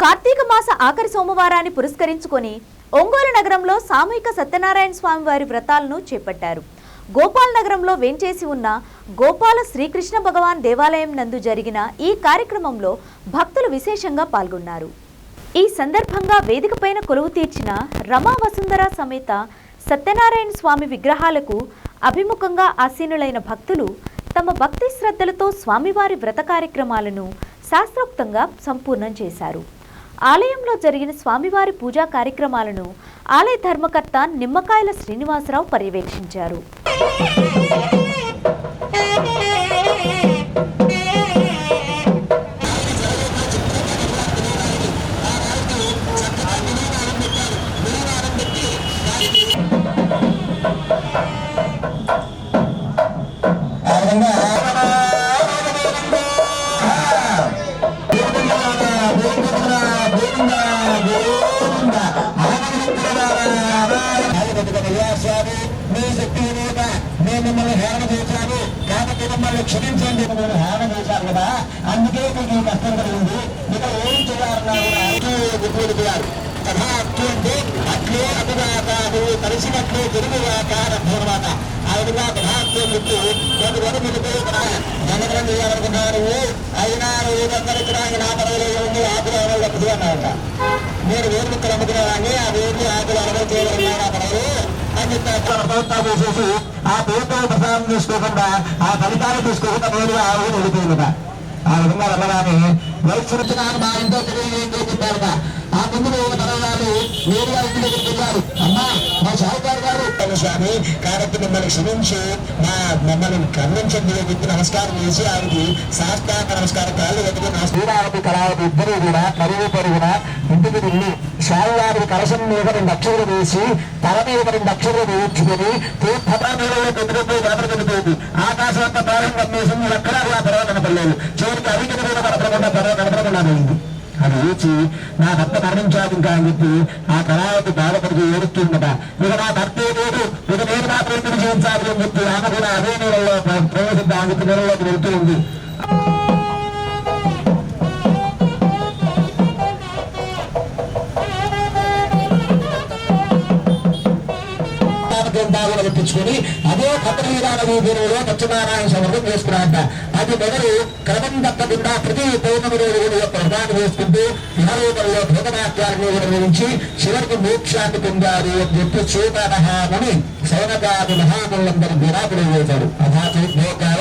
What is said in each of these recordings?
కార్తీక మాస ఆఖరి సోమవారాన్ని పురస్కరించుకొని ఒంగోలు నగరంలో సామూహిక సత్యనారాయణ స్వామి వారి వ్రతాలను చేపట్టారు. గోపాల్ నగరంలో వేంచేసి ఉన్న గోపాల శ్రీకృష్ణ భగవాన్ దేవాలయం నందు జరిగిన ఈ కార్యక్రమంలో భక్తులు విశేషంగా పాల్గొన్నారు. ఈ సందర్భంగా వేదికపైన కొలువు తీర్చిన రమా వసుంధర సమేత సత్యనారాయణ స్వామి విగ్రహాలకు అభిముఖంగా ఆసీనులైన భక్తులు తమ భక్తి శ్రద్ధలతో స్వామివారి వ్రత కార్యక్రమాలను శాస్త్రోక్తంగా సంపూర్ణం చేశారు. ఆలయంలో జరిగిన స్వామివారి పూజా కార్యక్రమాలను ఆలయ ధర్మకర్త నిమ్మకాయల శ్రీనివాసరావు పర్యవేక్షించారు. మిమ్మల్ని హేళన చేశాను కాబట్టి మిమ్మల్ని క్షమించండి మిమ్మల్ని హేళన చేశారు కదా అందుకే మీకు ఈ కష్టం కలిగింది ఇక ఏం చేయాలన్నా కూడా అంటే అట్లే ఆ విధంగా చెప్పి కొన్ని జనగరం నా పదవిలో ఆకులు అమలు అన్నారంట? మీరు వేరు ముక్కలు అమ్ముకునేవాడిని ఆ వేరు ఆకులు అమలు చేయగలిగిన నా అని చెప్పి ప్రభుత్వం చేసేసి ఆ పేరుతో ప్రసాదం తీసుకోకుండా ఆ ఫలితాలు తీసుకోకుండా నేరుగా ఆ వెళ్ళిపోయిందట. ఆ విధంగా వెళ్ళగానే వైశ్వరుతున్నాను మా ఇంట్లో తెలియదు చెప్పారట. ఆ ముందు తరగాలి నేరుగా ఇంటి దగ్గరికి వెళ్ళారు. అమ్మా షావుకారు గారు. స్వామి కాబట్టి మిమ్మల్ని క్షమించి మా మమ్మల్ని కరుణించండి అని చెప్పి నమస్కారం చేసి ఆయనకి శాస్త్రాంగ నమస్కారం కాళ్ళు కట్టుకుని నా శ్రీరామతి కళావతి ఇద్దరు కూడా పరుగు పరుగున ఇంటికి వెళ్ళి స్వామివారి కలశం మీద రెండు అక్షరులు వేసి తల మీద రెండు అక్షరులు వేయించుకొని తీర్థపానీలలో పెట్టుకుంటూ వేపలు పెట్టుకుంది ఆకాశం అంతా ప్రారంభం వేసి ఎక్కడా కూడా పర్వ కనపడలేదు. చివరికి అవికి అది నా భర్త మరణించాడు ఇంకా అని చెప్పి ఆ కళావతి బాధపడికి ఏడుస్తుందట ఇక నా భర్త లేదు ఇక నేను నా ఎందుకు జీవించాలి అని చెప్పి ఆమె కూడా అదే నీళ్ళలో ప్రవేశిద్దాం చెప్పి నీళ్ళలోకి వెళ్తూ ఉంది. తెప్పించుకొని అదే కథనీరాల వీధిలో సత్యనారాయణ సమర్థం చేసుకున్నారంట అది మొదలు క్రమం తప్పకుండా ప్రతి పౌర్ణమి రోజు కూడా యొక్క వ్రతాన్ని వేసుకుంటూ ఇహలోకంలో భూతవాక్యాలను నిర్వహించి చివరికి మోక్షాన్ని పొందారు అని చెప్పి చూపానహామని సౌనకాది మహాములందరూ విరాకులు వేశారు అథాచు లోకాల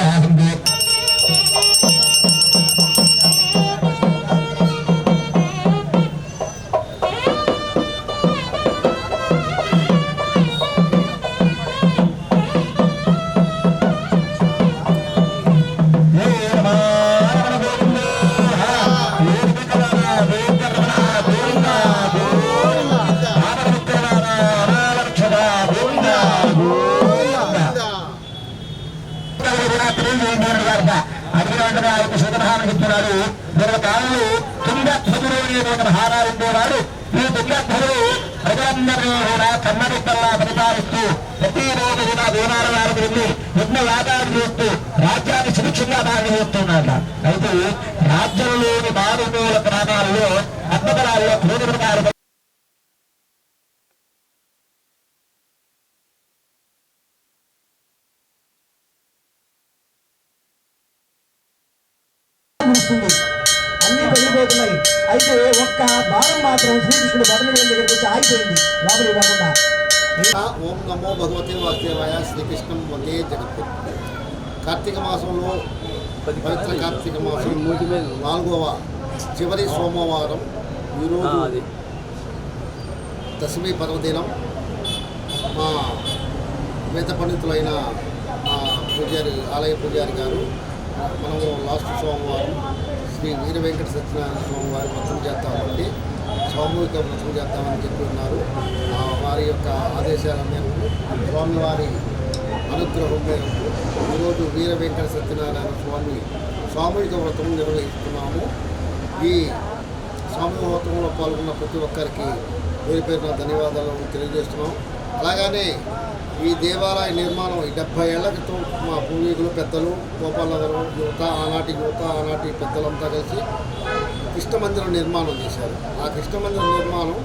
హాసందే చెప్తున్నాడు పూర్వకాలంలో తుంగధ్వజుడు అనేటువంటి మహారాజు ఉండేవాడు ఈ తుంగధ్వజుడు ప్రజలందరినీ కూడా కన్నడికల్లా పరిపాలిస్తూ ప్రతిరోజు కూడా దేవాల వారికి వెళ్ళి ఎన్నో యాగాలు చేస్తూ రాజ్యాన్ని సుభిక్షంగా దాన్ని చేస్తున్నాడు అయితే రాజ్యంలోని మారుమూల గ్రామాల్లో అద్దపరాల్లో భూమి ముగుస్తుంది అన్ని పెరిగిపోతున్నాయి. అయితే ఒక్క భారం మాత్రం శ్రీకృష్ణుడు బదలి దగ్గరికి వచ్చి ఆగిపోయింది. లోపలికి పోకుండా ఓం నమో భగవతే వాసుదేవాయ శ్రీకృష్ణం వందే జగత్తు. కార్తీక మాసంలో పవిత్ర కార్తీక మాసం నాలుగవ చివరి సోమవారం ఈరోజు దశమి పర్వదినం. మా వేద పండితులైన మా పూజారి ఆలయ పూజారి గారు మనము లాస్ట్ సోమవారం శ్రీ వీర వెంకట సత్యనారాయణ స్వామి వారి వ్రతం చేస్తామండి. సామూహిక వ్రతం చేస్తామని చెప్పి ఉన్నారు వారి యొక్క ఆదేశాల మేరకు స్వామివారి అనుగ్రహం మేరకు ఈరోజు వీర వెంకట సత్యనారాయణ స్వామి సామూహిక వ్రతం నిర్వహిస్తున్నాము. ఈ సామూహిక వ్రతంలో పాల్గొన్న ప్రతి ఒక్కరికి పేరు పేరున ధన్యవాదాలు తెలియజేస్తున్నాం. అలాగనే ఈ దేవాలయ నిర్మాణం డెబ్బై ఏళ్ళ క్రితం మా పూర్వీకులు పెద్దలు గోపాలనగరం యువత ఆనాటి యువత ఆనాటి పెద్దలంతా కలిసి కృష్ణ మందిరం నిర్మాణం చేశారు. ఆ కృష్ణమందిరం నిర్మాణం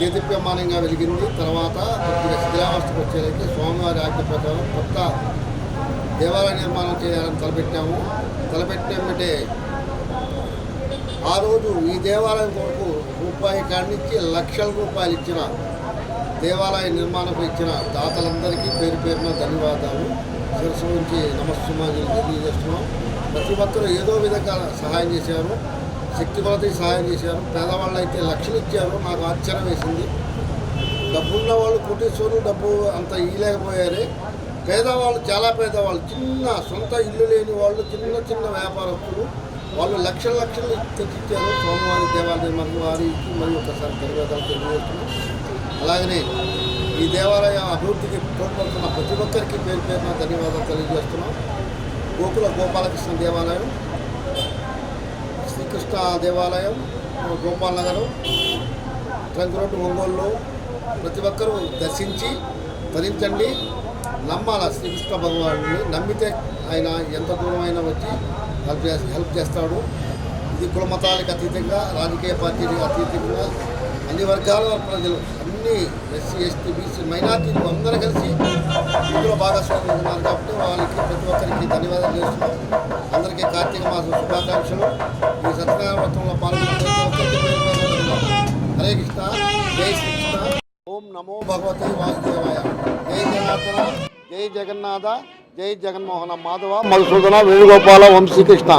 దేదీప్యమానంగా వెలిగింది తర్వాత కొద్దిగా శిథిలావస్థకు వచ్చేసరికి స్వామివారి ఆజ్ఞ ప్రకారం కొత్త దేవాలయ నిర్మాణం చేయాలని తలపెట్టాము. తలపెట్టినట్టే ఆ రోజు ఈ దేవాలయం కొరకు రూపాయి కాడించి లక్షల రూపాయలు ఇచ్చిన దేవాలయ నిర్మాణం ఇచ్చిన దాతలందరికీ పేరు పేరున ధన్యవాదాలు. శిరస్సు నుంచి నమస్సుమాజులు తెలియజేస్తున్నాం ప్రతి ఒక్కరూ ఏదో విధంగా సహాయం చేశారు. శక్తి కొలత సహాయం చేశారు. పేదవాళ్ళు అయితే లక్షలు ఇచ్చారు. నాకు ఆశ్చర్యం వేసింది. డబ్బున్న వాళ్ళు కుటేశ్వరు డబ్బు అంత ఇయ్యలేకపోయారే. పేదవాళ్ళు చాలా పేదవాళ్ళు. చిన్న సొంత ఇల్లు లేని వాళ్ళు చిన్న చిన్న వ్యాపారస్తులు. వాళ్ళు లక్షల లక్షలు తెచ్చిచ్చారు. స్వామివారి దేవాలయం మరియు వారికి మరియు ఒకసారి తెలియజేస్తున్నాం. అలాగనే ఈ దేవాలయ అభివృద్ధికి తోడ్పడుతున్న ప్రతి ఒక్కరికి పేరు పేరున ధన్యవాదాలు తెలియజేస్తున్నాం. గోకుల గోపాలకృష్ణ దేవాలయం శ్రీకృష్ణ దేవాలయం గోపాల్ నగరం ట్రంక్ రోడ్డు ఒంగోలులో ప్రతి ఒక్కరూ దర్శించి ధరించండి నమ్మాల శ్రీకృష్ణ భగవానుడిని నమ్మితే ఆయన ఎంత దూరమైనా వచ్చి హెల్ప్ చేసి హెల్ప్ చేస్తాడు. ఇది కులమతాలకు అతీతంగా రాజకీయ పార్టీలకు అతీతంగా అన్ని వర్గాల ప్రజలు అన్ని ఎస్సీ ఎస్టీ బీసీ మైనార్టీలు అందరూ కలిసి ఇందులో భాగస్వామ్యం ఉన్నారు కాబట్టి వాళ్ళకి ప్రతి ఒక్కరికి ధన్యవాదాలు చేస్తున్నాం. అందరికీ కార్తీక మాసం శుభాకాంక్షలు. ఈ సత్యనారాయణ పాల్గొన్న ప్రతి ఒక్కరికి హరే కృష్ణ. జై శ్రీకృష్ణ. ఓం నమో భగవతే వాసుదేవాయ. జై జనార్దన. జై జగన్నాథ. జై జగన్మోహన మాధవ. మధుసూదన వేణుగోపాల వంశీకృష్ణ